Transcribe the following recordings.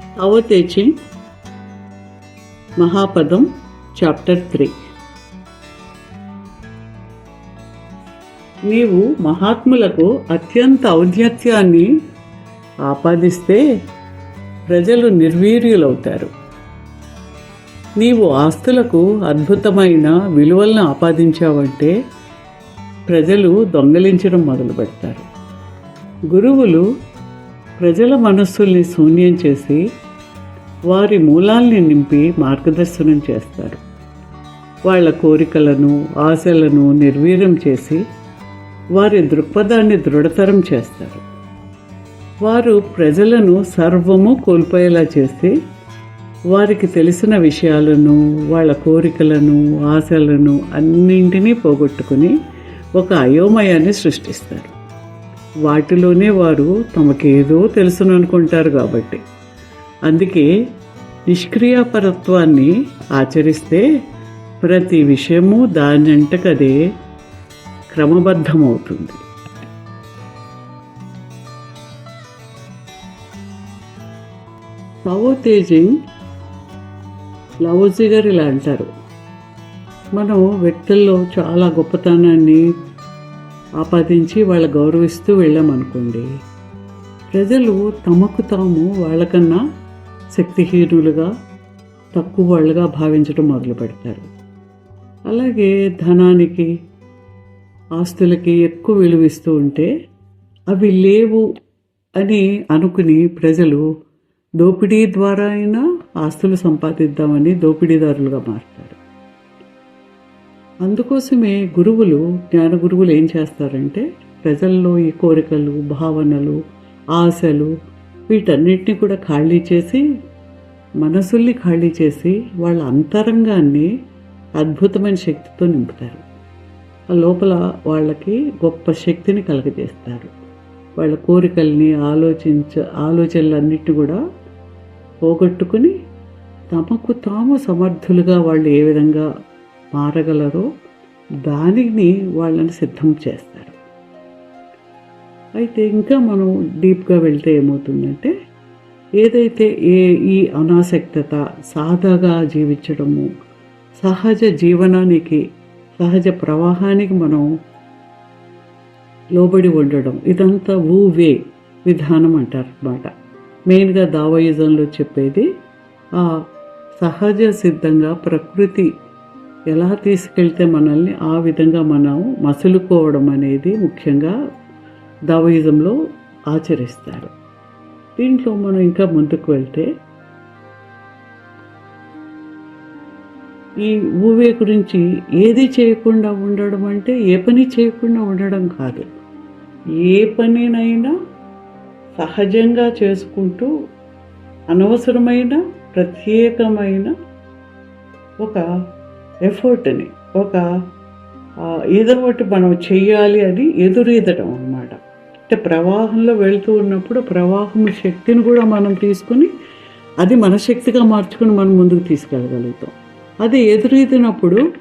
అవతేచి మహాపదం chapter three. నీవు మహాత్ములకు అత్యంత ఔన్నత్యాన్ని ఆపాదిస్తే ప్రజలు నిర్వీర్యులవుతారు. నీవు ఆస్తులకు అద్భుతమైన విలువలను ఆపాదించావంటే ప్రజలు దొంగలించడం మొదలు పెడతారు గురువులు ప్రజల మనస్సుల్ని శూన్యం చేసి వారి మూలాల్ని నింపి మార్గదర్శనం చేస్తారు. వాళ్ళ కోరికలను ఆశలను నిర్వీర్యం చేసి వారి దృక్పథాన్ని దృఢతరం చేస్తారు. వారు ప్రజలను సర్వము కోల్పోయేలా చేసి వారికి తెలిసిన విషయాలను వాళ్ళ కోరికలను ఆశలను అన్నింటినీ పోగొట్టుకుని ఒక అయోమయాన్ని సృష్టిస్తారు. వాటిలోనే వారు తమకేదో తెలుసును అనుకుంటారు కాబట్టి. అందుకే నిష్క్రియాపరత్వాన్ని ఆచరిస్తే ప్రతి విషయము దానంటకదే క్రమబద్ధమవుతుంది. పవో తేజింగ్ లవోజీ గారు ఇలా అంటారు. మనం వ్యక్తుల్లో చాలా గొప్పతనాన్ని ఆపాదించి వాళ్ళ గౌరవిస్తూ వెళ్ళామనుకోండి ప్రజలు తమకు తాము వాళ్ళకన్నా శక్తిహీనులుగా తక్కువ వాళ్ళుగా భావించడం మొదలు పెడతారు అలాగే ధనానికి ఆస్తులకి ఎక్కువ విలువిస్తూ ఉంటే అవి లేవు అని అనుకుని ప్రజలు దోపిడీ ద్వారా అయినా ఆస్తులు సంపాదిద్దామని దోపిడీదారులుగా మారుతారు. అందుకోసమే గురువులు జ్ఞాన గురువులు ఏం చేస్తారంటే ప్రజల్లో ఈ కోరికలు భావనలు ఆశలు వీటన్నిటిని కూడా ఖాళీ చేసి మనసుల్ని ఖాళీ చేసి వాళ్ళ అంతరంగాన్ని అద్భుతమైన శక్తితో నింపుతారు. ఆ లోపల వాళ్ళకి గొప్ప శక్తిని కలగజేస్తారు. వాళ్ళ కోరికల్ని ఆలోచించ ఆలోచనలన్నిటి కూడా పోగొట్టుకుని తమకు తాము సమర్థులుగా వాళ్ళు ఏ విధంగా మారగలరో. దానిని వాళ్ళని సిద్ధం చేస్తారు. అయితే ఇంకా మనం డీప్గా వెళ్తే ఏమవుతుందంటే ఏదైతే ఏ ఈ అనాసక్తత సాదాగా జీవించడము సహజ జీవనానికి సహజ ప్రవాహానికి మనం లోబడి ఉండడం ఇదంతా ఊ వే విధానం అంటారు అన్నమాట మెయిన్గా దావయిజంలో చెప్పేది ఆ సహజ సిద్ధంగా ప్రకృతి ఎలా తీసుకెళ్తే మనల్ని ఆ విధంగా మనం మసులుకోవడం అనేది ముఖ్యంగా దావయిజంలో ఆచరిస్తారు. దీంట్లో మనం ఇంకా ముందుకు వెళ్తే ఈ ఊవే గురించి ఏది చేయకుండా ఉండడం అంటే ఏ పని చేయకుండా ఉండడం కాదు. ఏ పనినైనా సహజంగా చేసుకుంటూ అనవసరమైన ప్రత్యేకమైన ఒక ఎఫర్ట్ని ఒక ఏదో ఒకటి మనం చేయాలి అని ఎదురీదడం అన్నమాట. అంటే ప్రవాహంలో వెళ్తూ ఉన్నప్పుడు ప్రవాహం శక్తిని కూడా మనం తీసుకుని అది మన శక్తిగా మార్చుకుని మనం ముందుకు తీసుకెళ్ళగలుగుతాం. అది ఎదురీదినప్పుడు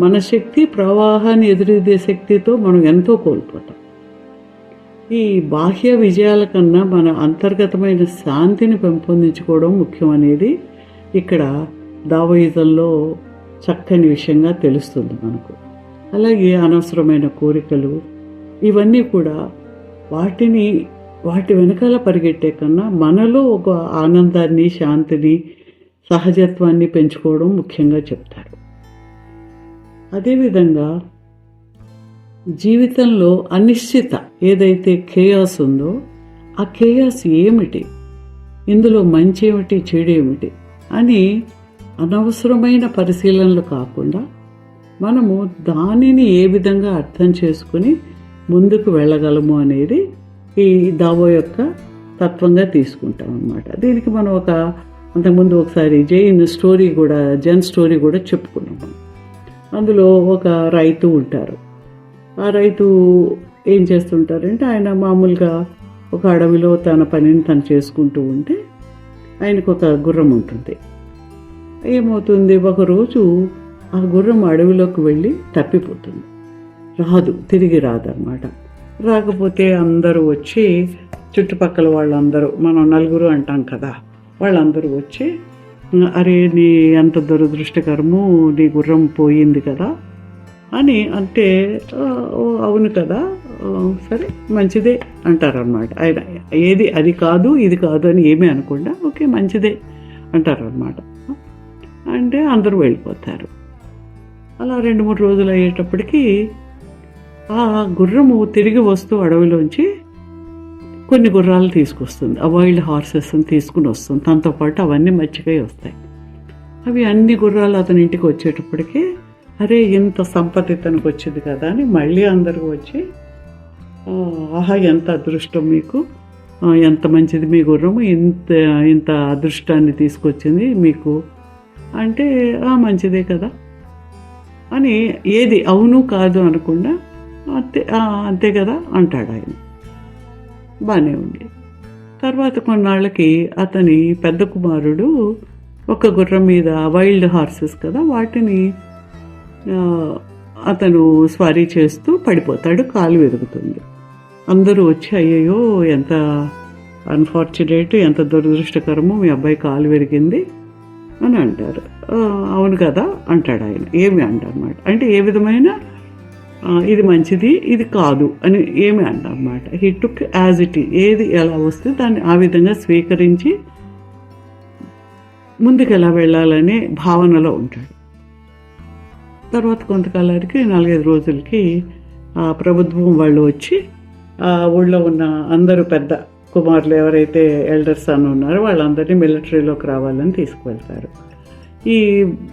మన శక్తి ప్రవాహాన్ని ఎదురీదే శక్తితో మనం ఎంతో కోల్పోతాం. ఈ బాహ్య విజయాల కన్నా మన అంతర్గతమైన శాంతిని పెంపొందించుకోవడం ముఖ్యం అనేది ఇక్కడ దావయుధంలో చక్కని విషయంగా తెలుస్తుంది మనకు. అలాగే అనవసరమైన కోరికలు ఇవన్నీ కూడా వాటిని వాటి వెనకాల పరిగెట్టే కన్నా మనలో ఒక ఆనందాన్ని శాంతిని సహజత్వాన్ని పెంచుకోవడం ముఖ్యంగా చెప్తారు. అదేవిధంగా జీవితంలో అనిశ్చిత ఏదైతే కేయాస్ ఉందో ఆ కేయాస్ ఏమిటి? ఇందులో మంచి ఏమిటి చెడు ఏమిటి అని అనవసరమైన పరిశీలనలు కాకుండా మనము దానిని ఏ విధంగా అర్థం చేసుకుని ముందుకు వెళ్ళగలము అనేది ఈ దావో యొక్క తత్వంగా తీసుకుంటాం అన్నమాట. దీనికి మనం ఒక అంతకుముందు ఒకసారి జైన్ స్టోరీ కూడా జన్ స్టోరీ కూడా చెప్పుకున్నాము అందులో ఒక రైతు ఉంటారు. ఆ రైతు ఏం చేస్తుంటారంటే ఆయన మామూలుగా ఒక అడవిలో తన పనిని తను చేసుకుంటూ ఉంటే ఆయనకు ఒక గుర్రం ఉంటుంది. ఏమవుతుంది? ఒకరోజు ఆ గుర్రం అడవిలోకి వెళ్ళి తప్పిపోతుంది. రాదు తిరిగి రాదన్నమాట. రాకపోతే అందరూ వచ్చి చుట్టుపక్కల వాళ్ళందరూ మనం నలుగురు అంటాం కదా వాళ్ళందరూ వచ్చి అరే నీ అంత దురదృష్టకరము నీ గుర్రం పోయింది కదా అని అంటే ఓ, అవును కదా సరే మంచిదే అంటారనమాట ఆయన ఏది అది కాదు ఇది కాదు అని ఏమీ అనకుండా ఓకే మంచిదే అంటారనమాట అంటే అందరూ వెళ్ళిపోతారు. అలా రెండు మూడు రోజులు అయ్యేటప్పటికి ఆ గుర్రము తిరిగి వస్తూ అడవిలోంచి కొన్ని గుర్రాలు తీసుకొస్తుంది. ఆ వైల్డ్ హార్సెస్ని తీసుకుని వస్తుంది. తనతో పాటు అవన్నీ మచ్చికై వస్తాయి. అవి అన్ని గుర్రాలు అతని ఇంటికి వచ్చేటప్పటికి అరే ఇంత సంపత్తి తనకు వచ్చింది కదా అని మళ్ళీ అందరూ వచ్చి ఆహా ఎంత అదృష్టం మీకు. ఎంత మంచిది మీ గుర్రము. ఇంత ఇంత అదృష్టాన్ని తీసుకొచ్చింది మీకు. అంటే "ఆ, మంచిదే కదా అని ఏది అవును కాదు అనకుండా అంతే అంతే కదా అంటాడు ఆయన. బాగానే ఉంది. తర్వాత కొన్నాళ్ళకి అతని పెద్ద కుమారుడు ఒక గుర్రం మీద వైల్డ్ హార్సెస్ కదా వాటిని అతను స్వారీ చేస్తూ పడిపోతాడు కాలు విరుగుతుంది. అందరూ వచ్చి అయ్యయ్యో ఎంత అన్ఫార్చునేట్ ఎంత దురదృష్టకరమో మీ అబ్బాయి కాలు విరిగింది. అని అంటారు. అవును కదా అంటాడు ఆయన. ఏమి అంటారన్నమాట. అంటే ఏ విధమైన ఇది మంచిది ఇది కాదు అని ఏమి అంటారన్నమాట. హీ టుక్ యాజ్ ఇట్ ఏది ఎలా వస్తే దాన్ని ఆ విధంగా స్వీకరించి ముందుకు ఎలా వెళ్ళాలనే భావనలో ఉంటాడు. తర్వాత కొంతకాలానికి నాలుగైదు రోజులకి ప్రభుత్వం వాళ్ళు వచ్చి ఊళ్ళో ఉన్న అందరూ పెద్ద కుమారులు ఎవరైతే ఎల్డర్స్ అని ఉన్నారో వాళ్ళందరినీ మిలిటరీలోకి రావాలని తీసుకువెళ్తారు. ఈ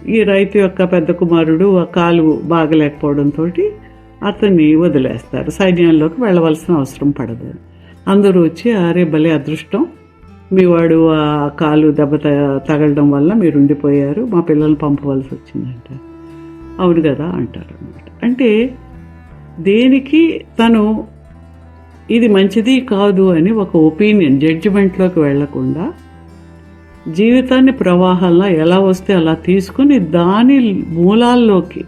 ఈ రైతు యొక్క పెద్ద కుమారుడు ఆ కాలు బాగలేకపోవడంతో అతన్ని వదిలేస్తారు. సైన్యంలోకి వెళ్ళవలసిన అవసరం పడదు. అందరూ వచ్చి అరే భలే అదృష్టం. మీ వాడు ఆ కాలు దెబ్బ తగలడం వల్ల మీరు ఉండిపోయారు. మా పిల్లల్ని పంపవలసి వచ్చిందంట. అవును కదా అంటారు అనమాట అంటే దేనికి తను ఇది మంచిది కాదు అని ఒక ఒపీనియన్ జడ్జిమెంట్లోకి వెళ్ళకుండా జీవితాన్ని ప్రవాహంలో ఎలా వస్తే అలా తీసుకుని దాని మూలాల్లోకి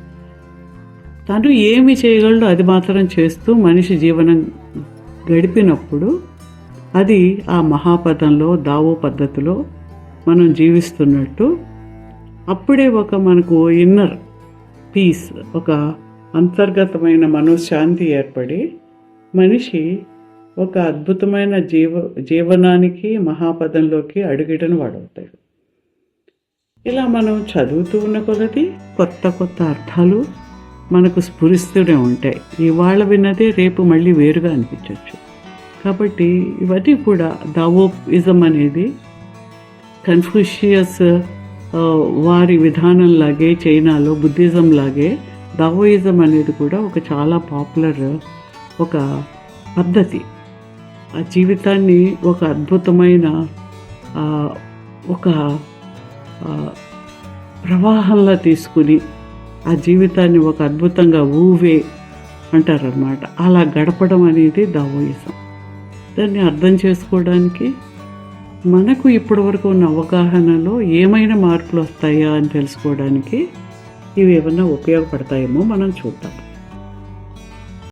తను ఏమి చేయగలడో అది మాత్రం చేస్తూ మనిషి జీవనం గడిపినప్పుడు అది ఆ మహాపదంలో దావో పద్ధతిలో మనం జీవిస్తున్నట్టు అప్పుడే ఒక మనకు ఇన్నర్ పీస్ ఒక అంతర్గతమైన మనశ్శాంతి ఏర్పడి మనిషి ఒక అద్భుతమైన జీవ జీవనానికి మహాపదంలోకి అడుగిడని వాడవుతాడు. ఇలా మనం చదువుతూ ఉన్న కొలది కొత్త కొత్త అర్థాలు మనకు స్ఫురిస్తూనే ఉంటాయి. ఇవాళ విన్నదే రేపు మళ్ళీ వేరుగా అనిపించవచ్చు కాబట్టి ఇవన్నీ కూడా దావోయిజం అనేది కన్ఫ్యూషియస్ వారి వారి విధానంలాగే చైనాలో బుద్ధిజం లాగే దావోయిజం అనేది కూడా ఒక చాలా పాపులర్ ఒక పద్ధతి. ఆ జీవితాన్ని ఒక అద్భుతమైన ఒక ప్రవాహంలా ప్రవాహంలో తీసుకుని ఆ జీవితాన్ని ఒక అద్భుతంగా ఊవే అంటారనమాట అలా గడపడం అనేది దావోయిజం. దాన్ని అర్థం చేసుకోవడానికి మనకు ఇప్పటివరకు ఉన్న అవగాహనలో ఏమైనా మార్పులు వస్తాయా అని తెలుసుకోవడానికి ఇవి ఏమైనా ఉపయోగపడతాయేమో మనం చూద్దాం.